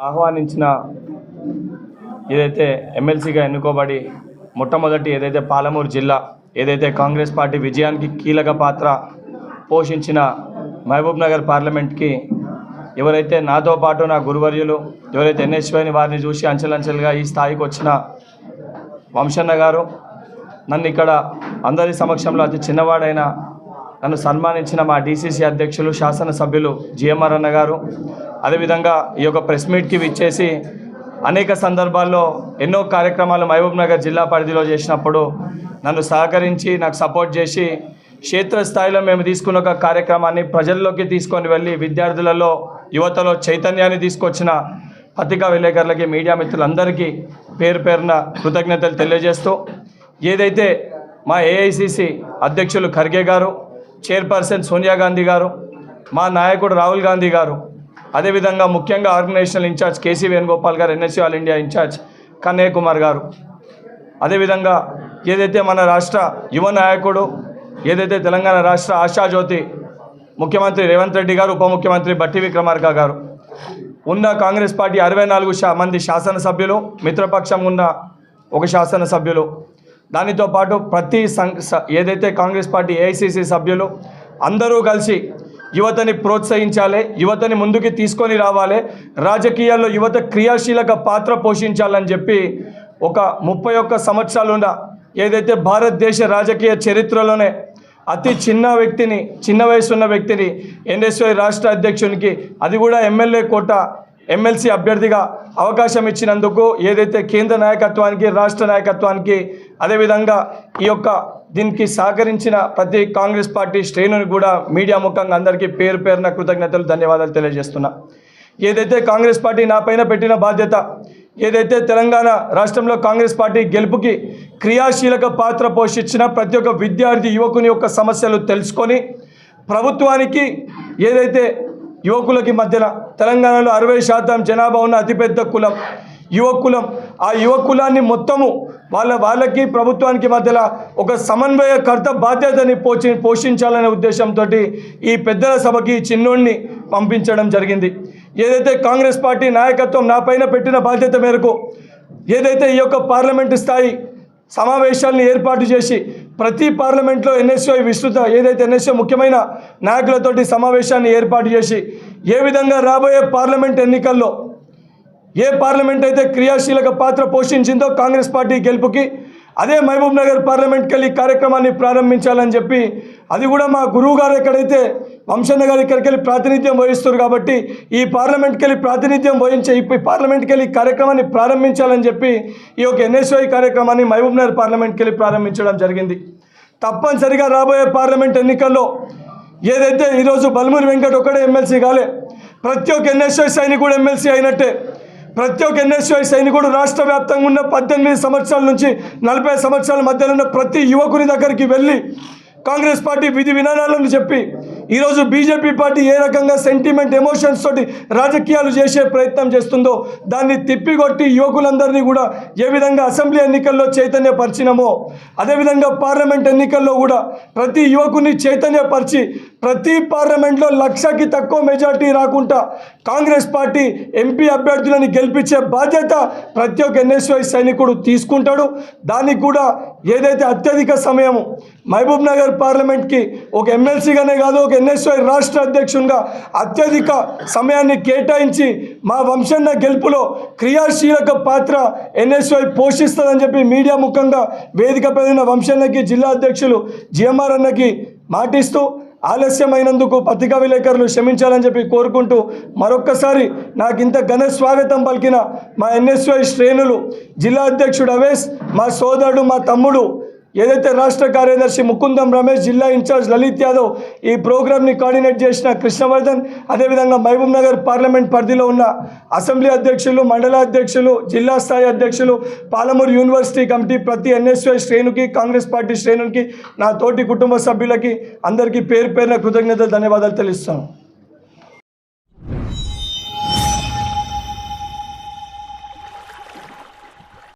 ఆహ్వానించిన ఏదైతే ఎమ్మెల్సీగా ఎన్నుకోబడి మొట్టమొదటి ఏదైతే పాలమూరు జిల్లా ఏదైతే కాంగ్రెస్ పార్టీ విజయానికి కీలక పాత్ర పోషించిన మహబూబ్ నగర్ పార్లమెంట్కి ఎవరైతే నాతో పాటు నా గురువర్యులు ఎవరైతే ఎన్ఎస్వైని వారిని చూసి అంచెలంచెలుగా ఈ స్థాయికి వచ్చిన వంశన్న గారు నన్ను ఇక్కడ అందరి సమక్షంలో అతి చిన్నవాడైన నన్ను సన్మానించిన మా డీసీసీ అధ్యక్షులు శాసనసభ్యులు జిఎంఆర్ అన్న గారు. అదేవిధంగా ఈ యొక్క ప్రెస్ మీట్కి విచ్చేసి అనేక సందర్భాల్లో ఎన్నో కార్యక్రమాలు మహబూబ్ నగర్ జిల్లా పరిధిలో చేసినప్పుడు నన్ను సహకరించి నాకు సపోర్ట్ చేసి క్షేత్రస్థాయిలో మేము తీసుకున్న ఒక కార్యక్రమాన్ని ప్రజల్లోకి తీసుకొని వెళ్ళి విద్యార్థులలో యువతలో చైతన్యాన్ని తీసుకొచ్చిన పత్రికా విలేకరులకి మీడియా మిత్రులందరికీ పేరు పేరున కృతజ్ఞతలు తెలియజేస్తూ ఏదైతే మా ఏఐసిసి అధ్యక్షులు ఖర్గే గారు చైర్పర్సన్ సోనియా గాంధీ గారు మా నాయకుడు రాహుల్ గాంధీ గారు అదేవిధంగా ముఖ్యంగా ఆర్గనైజేషనల్ ఇన్ఛార్జ్ కేసీ వేణుగోపాల్ గారు NSC all India incharge Kanhaiya Kumar గారు. అదేవిధంగా ఏదైతే మన రాష్ట్ర యువ నాయకుడు ఏదైతే తెలంగాణ రాష్ట్ర ఆశాజ్యోతి ముఖ్యమంత్రి రేవంత్ రెడ్డి గారు ఉప ముఖ్యమంత్రి బట్టి విక్రమార్క గారు. ఉన్న కాంగ్రెస్ పార్టీ అరవై నాలుగు మంది శాసనసభ్యులు మిత్రపక్షం ఉన్న ఒక శాసనసభ్యులు దానితో పాటు ప్రతి సం స- ఏదైతే కాంగ్రెస్ పార్టీ ఏఐసిసి సభ్యులు అందరూ కలిసి యువతని ప్రోత్సహించాలి యువతని ముందుకు తీసుకొని రావాలి రాజకీయాల్లో యువత క్రియాశీలక పాత్ర పోషించాలని చెప్పి ఒక ముప్పై ఒక్క సంవత్సరాలున్న ఏదైతే భారతదేశ రాజకీయ చరిత్రలోనే అతి చిన్న వ్యక్తిని చిన్న వయసు ఉన్న వ్యక్తిని ఎన్ఎస్వై రాష్ట్ర అధ్యక్షునికి అది కూడా ఎమ్మెల్యే కోట ఎమ్మెల్సీ అభ్యర్థిగా అవకాశం ఇచ్చినందుకు ఏదైతే కేంద్ర నాయకత్వానికి రాష్ట్ర నాయకత్వానికి అదేవిధంగా ఈ యొక్క దీనికి సహకరించిన ప్రతి కాంగ్రెస్ పార్టీ శ్రేణుని కూడా మీడియా ముఖంగా అందరికీ పేరు పేరున కృతజ్ఞతలు ధన్యవాదాలు తెలియజేస్తున్నా. ఏదైతే కాంగ్రెస్ పార్టీ నా పైన పెట్టిన బాధ్యత ఏదైతే తెలంగాణ రాష్ట్రంలో కాంగ్రెస్ పార్టీ గెలుపుకి క్రియాశీలక పాత్ర పోషించిన ప్రతి ఒక్క విద్యార్థి యువకుని యొక్క సమస్యలు తెలుసుకొని ప్రభుత్వానికి ఏదైతే యువకులకి మధ్యన తెలంగాణలో అరవై శాతం జనాభా ఉన్న అతిపెద్ద కులం. యువకులం. ఆ యువకులాన్ని మొత్తము వాళ్ళ వాళ్ళకి ప్రభుత్వానికి మధ్యలో ఒక సమన్వయకర్త బాధ్యతని పోషి పోషించాలనే ఉద్దేశంతో ఈ పెద్దల సభకి ఈ చిన్నోడిని పంపించడం జరిగింది. ఏదైతే కాంగ్రెస్ పార్టీ నాయకత్వం నా పైన పెట్టిన బాధ్యత మేరకు ఏదైతే ఈ యొక్క పార్లమెంటు స్థాయి సమావేశాలను ఏర్పాటు చేసి ప్రతి పార్లమెంట్లో ఎన్ఎస్ఓ విస్తృత ఏదైతే ఎన్ఎస్ఓ ముఖ్యమైన నాయకులతోటి సమావేశాన్ని ఏర్పాటు చేసి ఏ విధంగా రాబోయే పార్లమెంట్ ఎన్నికల్లో ఏ పార్లమెంట్ అయితే క్రియాశీలక పాత్ర పోషించిందో కాంగ్రెస్ పార్టీ గెలుపుకి అదే మహబూబ్ నగర్ పార్లమెంట్కి వెళ్ళి కార్యక్రమాన్ని ప్రారంభించాలని చెప్పి అది కూడా మా గురువు గారు ఎక్కడైతే వంశన్న గారు ఇక్కడికి వెళ్ళి ప్రాతినిధ్యం వహిస్తారు కాబట్టి ఈ పార్లమెంట్కి వెళ్ళి ప్రాతినిధ్యం వహించే ఈ పార్లమెంట్కి వెళ్ళి కార్యక్రమాన్ని ప్రారంభించాలని చెప్పి ఈ యొక్క ఎన్ఎస్వై కార్యక్రమాన్ని మహబూబ్ నగర్ పార్లమెంట్కి వెళ్ళి ప్రారంభించడం జరిగింది. తప్పనిసరిగా రాబోయే పార్లమెంట్ ఎన్నికల్లో ఏదైతే ఈరోజు బల్మూరి వెంకట్ ఒక్కడే ఎమ్మెల్సీ కాలే ప్రతి ఒక్క ఎన్ఎస్ఐ సైనికుడు ఎమ్మెల్సీ అయినట్టే. ప్రతి ఒక్క ఎన్ఎస్ఐ సైనికుడు రాష్ట్ర వ్యాప్తంగా ఉన్న పద్దెనిమిది సంవత్సరాల నుంచి నలభై సంవత్సరాల మధ్యలో ఉన్న ప్రతి యువకుని దగ్గరికి వెళ్ళి కాంగ్రెస్ పార్టీ విధి విధానాలను చెప్పి ఈరోజు బీజేపీ పార్టీ ఏ రకంగా సెంటిమెంట్ ఎమోషన్స్ తోటి రాజకీయాలు చేసే ప్రయత్నం చేస్తుందో దాన్ని తిప్పికొట్టి యువకులందరినీ కూడా ఏ విధంగా అసెంబ్లీ ఎన్నికల్లో చైతన్యపరిచినమో అదేవిధంగా పార్లమెంట్ ఎన్నికల్లో కూడా ప్రతి యువకుని చైతన్యపరిచి ప్రతి పార్లమెంట్లో లక్షకి తక్కువ మెజార్టీ రాకుండా కాంగ్రెస్ పార్టీ ఎంపీ అభ్యర్థులని గెలిపించే బాధ్యత ప్రతి ఒక్క ఎన్ఎస్వై సైనికుడు తీసుకుంటాడు. దానికి కూడా ఏదైతే అత్యధిక సమయం మహబూబ్ నగర్ పార్లమెంట్కి ఒక ఎమ్మెల్సీగానే కాదు ఒక ఎన్ఎస్వై రాష్ట్ర అధ్యక్షునిగా అత్యధిక సమయాన్ని కేటాయించి మా వంశన్న గెలుపులో క్రియాశీలక పాత్ర ఎన్ఎస్వై పోషిస్తుందని చెప్పి మీడియా ముఖంగా వేదిక పెరిగిన వంశన్నకి జిల్లా అధ్యక్షులు జిఎంఆర్ అన్నకి మాటిస్తూ ఆలస్యమైనందుకు పత్రికా విలేకరులు క్షమించాలని చెప్పి కోరుకుంటూ మరొక్కసారి నాకు ఇంత ఘన స్వాగతం పలికిన మా ఎన్ఎస్వై శ్రేణులు జిల్లా అధ్యక్షుడు అవేష్ మా సోదరుడు మా తమ్ముడు ఏదైతే రాష్ట్ర కార్యదర్శి ముకుందం రమేష్ జిల్లా ఇన్ఛార్జ్ లలిత్ యాదవ్ ఈ ప్రోగ్రామ్ని కోఆర్డినేట్ చేసిన కృష్ణవర్ధన్ అదేవిధంగా మహబూబ్ నగర్ పార్లమెంట్ పరిధిలో ఉన్న అసెంబ్లీ అధ్యక్షులు మండల అధ్యక్షులు జిల్లా స్థాయి అధ్యక్షులు పాలమూరు యూనివర్సిటీ కమిటీ ప్రతి ఎన్ఎస్వై శ్రేణుకి కాంగ్రెస్ పార్టీ శ్రేణుకి నా తోటి కుటుంబ సభ్యులకి అందరికీ పేరు పేరున కృతజ్ఞతలు ధన్యవాదాలు తెలుస్తాను